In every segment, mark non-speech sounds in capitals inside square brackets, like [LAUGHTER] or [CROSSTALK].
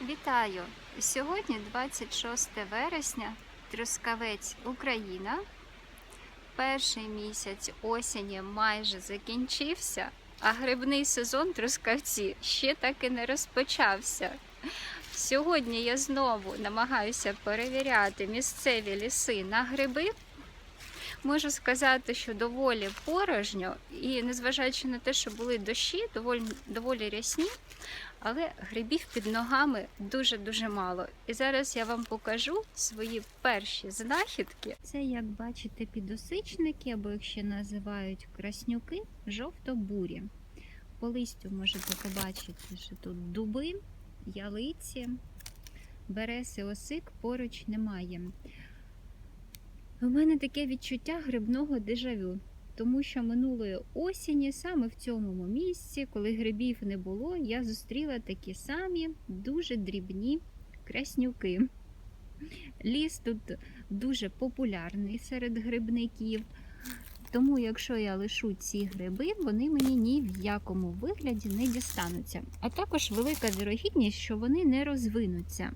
Вітаю! Сьогодні 26 вересня, Трускавець, Україна. Перший місяць осені майже закінчився, а грибний сезон Трускавці ще так і не розпочався. Сьогодні я знову намагаюся перевіряти місцеві ліси на гриби. Можу сказати, що доволі порожньо, і незважаючи на те, що були дощі, доволі, доволі рясні, але грибів під ногами дуже-дуже мало. І зараз я вам покажу свої перші знахідки. Це, як бачите, підосичники, або їх ще називають краснюки, жовто-бурі. По листю можете побачити, що тут дуби, ялиці, береси, осик поруч немає. У мене таке відчуття грибного дежавю, тому що минулої осені, саме в цьому місці, коли грибів не було, я зустріла такі самі дуже дрібні краснюки. Ліс тут дуже популярний серед грибників. Тому, якщо я лишу ці гриби, вони мені ні в якому вигляді не дістануться. А також велика вірогідність, що вони не розвинуться.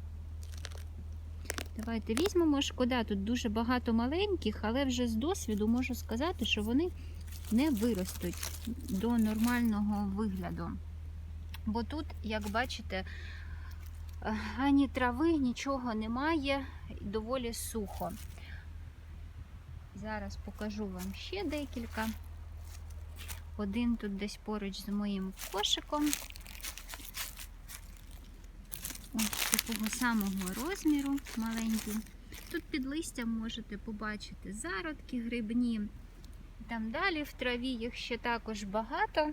Давайте візьмемо. Шкода, тут дуже багато маленьких, але вже з досвіду можу сказати, що вони не виростуть до нормального вигляду. Бо тут, як бачите, ані трави, нічого немає, доволі сухо. Зараз покажу вам ще декілька. Один тут десь поруч з моїм кошиком. Ось такого самого розміру маленький. Тут під листям можете побачити зародки грибні. Там далі в траві їх ще також багато.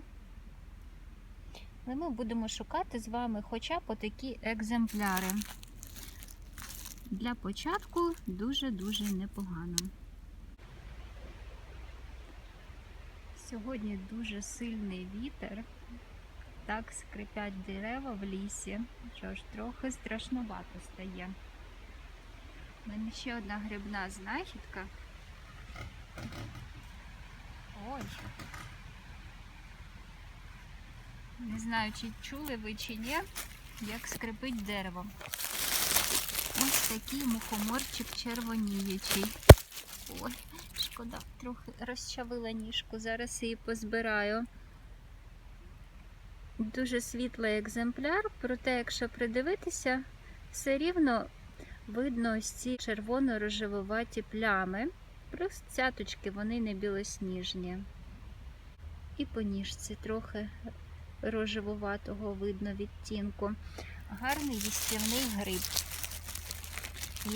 Але ми будемо шукати з вами хоча б такі екземпляри. Для початку дуже-дуже непогано. Сьогодні дуже сильний вітер так скрипять дерева в лісі, що ж трохи страшнувато стає. У мене ще одна грибна знахідка. Ой. Не знаю, чи чули ви чи ні, як скрипить дерево. Ось такий мухоморчик червоніючий. Ой, шкода, трохи розчавила ніжку, зараз її позбираю. Дуже світлий екземпляр, проте, якщо придивитися, все рівно видно ось ці червоно-рожевуваті плями. Плюс цяточки вони не білосніжні. І по ніжці трохи рожевуватого видно відтінку. Гарний їстівний гриб.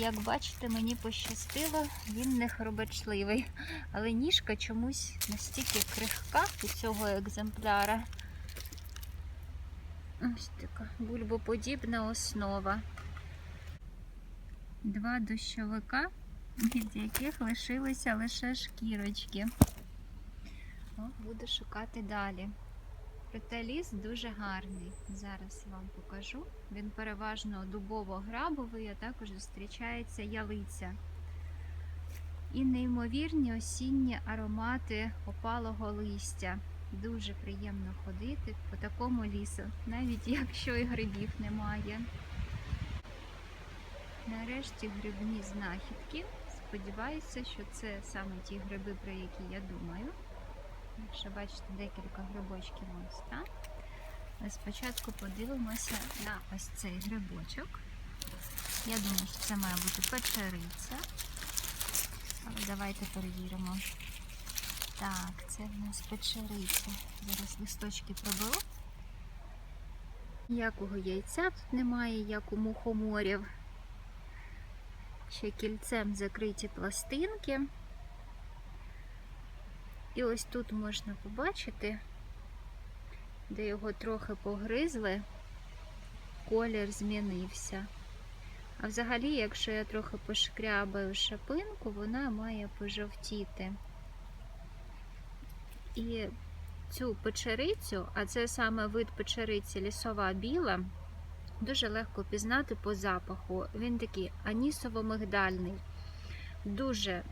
Як бачите, мені пощастило, він не хробачливий, але ніжка чомусь настільки крихка у цього екземпляра. Ось така бульбоподібна основа. Два дощовика, від яких лишилися лише шкірочки. Буду шукати далі. Проте ліс дуже гарний. Зараз вам покажу. Він переважно дубово-грабовий, а також зустрічається ялиця. І неймовірні осінні аромати опалого листя. Дуже приємно ходити по такому лісу, навіть якщо і грибів немає. Нарешті грибні знахідки. Сподіваюся, що це саме ті гриби, про які я думаю. Якщо бачите декілька грибочків ось так. Спочатку подивимося на ось цей грибочок. Я думаю, що це має бути печериця. Але давайте перевіримо. Так, це в нас печериця. Зараз листочки проберу. Ніякого яйця тут немає, як у мухоморів. Ще кільцем закриті пластинки. І ось тут можна побачити, де його трохи погризли, колір змінився. А взагалі, якщо я трохи пошкрябаю шапинку, вона має пожовтіти. І цю печерицю, а це саме вид печериці лісова біла, дуже легко пізнати по запаху. Він такий анісово-мигдальний, дуже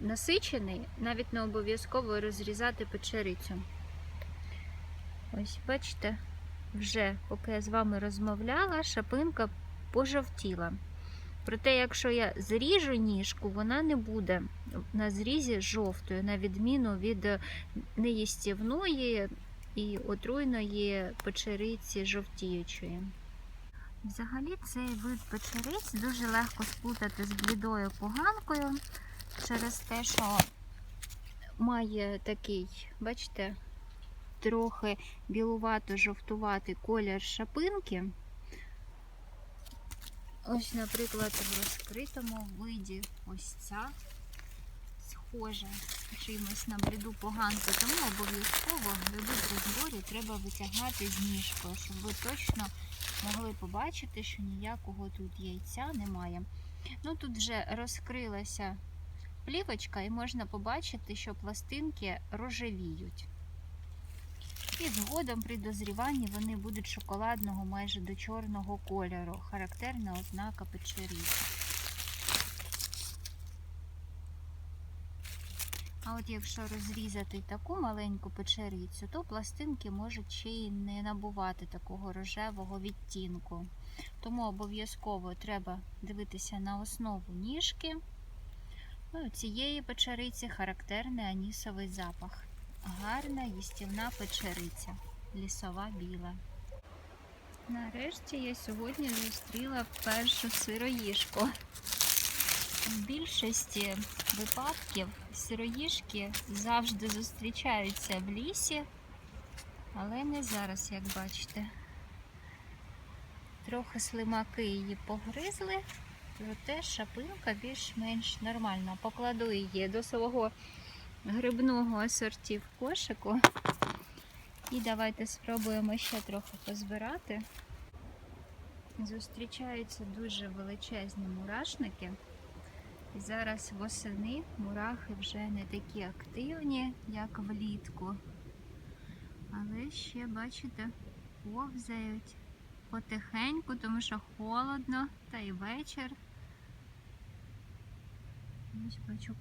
насичений, навіть не обов'язково розрізати печерицю. Ось, бачите, вже поки я з вами розмовляла, шапинка пожовтіла. Проте, якщо я зріжу ніжку, вона не буде на зрізі жовтою, на відміну від неїстівної і отруйної печериці жовтіючої. Взагалі цей вид печериць дуже легко сплутати з блідою поганкою через те, що має такий, бачите, трохи білувато-жовтуватий колір шапинки. Ось, наприклад, в розкритому виді ось ця схожа чимось на бліду поганку, тому обов'язково гриби при зборі треба витягати з ніжкою, щоб ви точно могли побачити, що ніякого тут яйця немає. Ну тут вже розкрилася плівочка, і можна побачити, що пластинки рожевіють. І згодом при дозріванні вони будуть шоколадного майже до чорного кольору. Характерна ознака печеріці. А от якщо розрізати таку маленьку печерицю, то пластинки можуть ще й не набувати такого рожевого відтінку. Тому обов'язково треба дивитися на основу ніжки. Ну, у цієї печериці характерний анісовий запах. Гарна їстівна печериця, лісова біла. Нарешті я сьогодні зустріла першу сироїжку. В більшості випадків сироїжки завжди зустрічаються в лісі, але не зараз, як бачите. Трохи слимаки її погризли, проте шапинка більш-менш нормальна. Покладу її до свого грибного асорті в кошику. І давайте спробуємо ще трохи позбирати. Зустрічаються дуже величезні мурашники. І зараз восени мурахи вже не такі активні, як влітку. Але ще, бачите, повзають потихеньку, тому що холодно, та й вечір. Ось бачу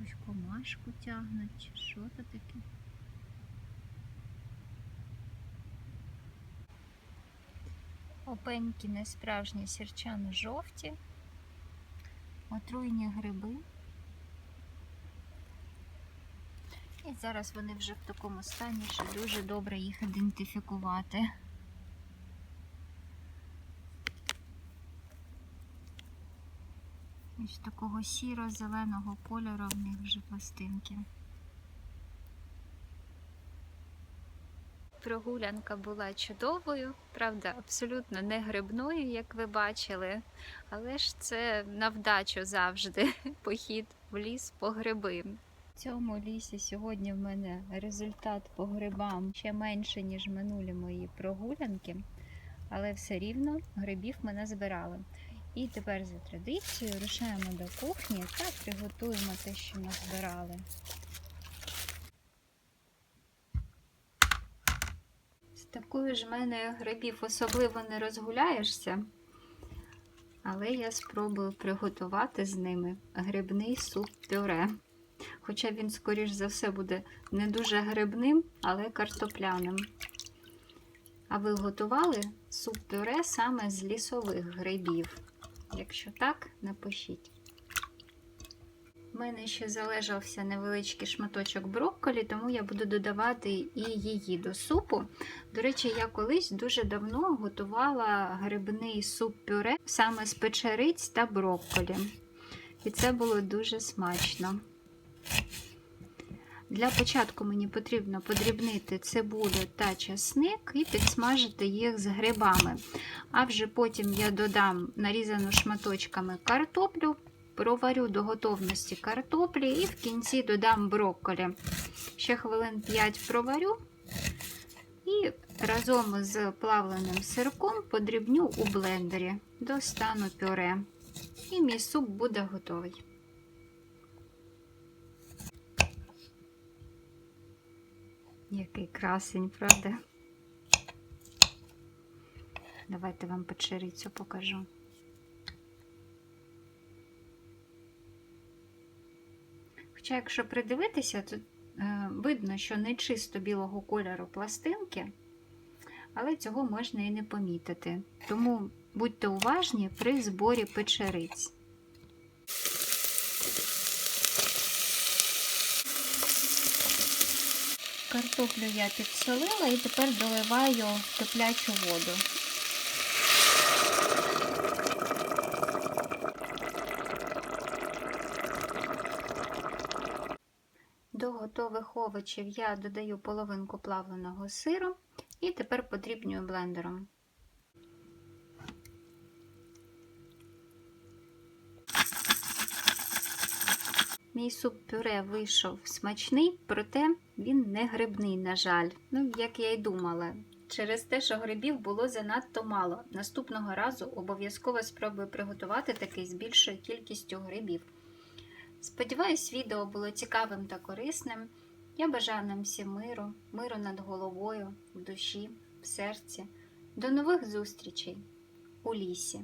якусь комашку тягнуть, чи що то таке. Опеньки не справжні сірчано жовті, отруйні гриби. І зараз вони вже в такому стані, що дуже добре їх ідентифікувати. Ось такого сіро-зеленого кольору в них вже пластинки. Прогулянка була чудовою, правда, абсолютно не грибною, як ви бачили, але ж це на вдачу завжди [LAUGHS] похід в ліс по гриби. В цьому лісі сьогодні в мене результат по грибам ще менше, ніж минулі мої прогулянки, але все рівно грибів ми назбирали. І тепер за традицією рушаємо до кухні та приготуємо те, що назбирали. З такою ж мене грибів особливо не розгуляєшся, але я спробую приготувати з ними грибний суп-пюре. Хоча він, скоріш за все, буде не дуже грибним, але картопляним. А ви готували суп-пюре саме з лісових грибів? Якщо так, напишіть. У мене ще залежався невеличкий шматочок брокколі, тому я буду додавати і її до супу. До речі, я колись дуже давно готувала грибний суп-пюре саме з печериць та брокколі. І це було дуже смачно. Для початку мені потрібно подрібнити цибулю та часник і підсмажити їх з грибами. А вже потім я додам нарізану шматочками картоплю, проварю до готовності картоплі і в кінці додам брокколі. Ще хвилин 5 проварю і разом з плавленим сирком подрібню у блендері до стану пюре. І мій суп буде готовий. Який красень, правда? Давайте вам печерицю покажу. Хоча, якщо придивитися, то е, видно, що не чисто білого кольору пластинки, але цього можна і не помітити. Тому Будьте уважні при зборі печериць. Картоплю я підсолила і тепер доливаю теплячу воду. До готових овочів я додаю половинку плавленого сиру і тепер подрібнюю блендером. Мій суп-пюре вийшов смачний, проте він не грибний, на жаль. Ну, як я й думала. Через те, що грибів було занадто мало. Наступного разу обов'язково спробую приготувати такий з більшою кількістю грибів. Сподіваюсь, відео було цікавим та корисним. Я бажаю нам всім миру, миру над головою, в душі, в серці. До нових зустрічей у лісі!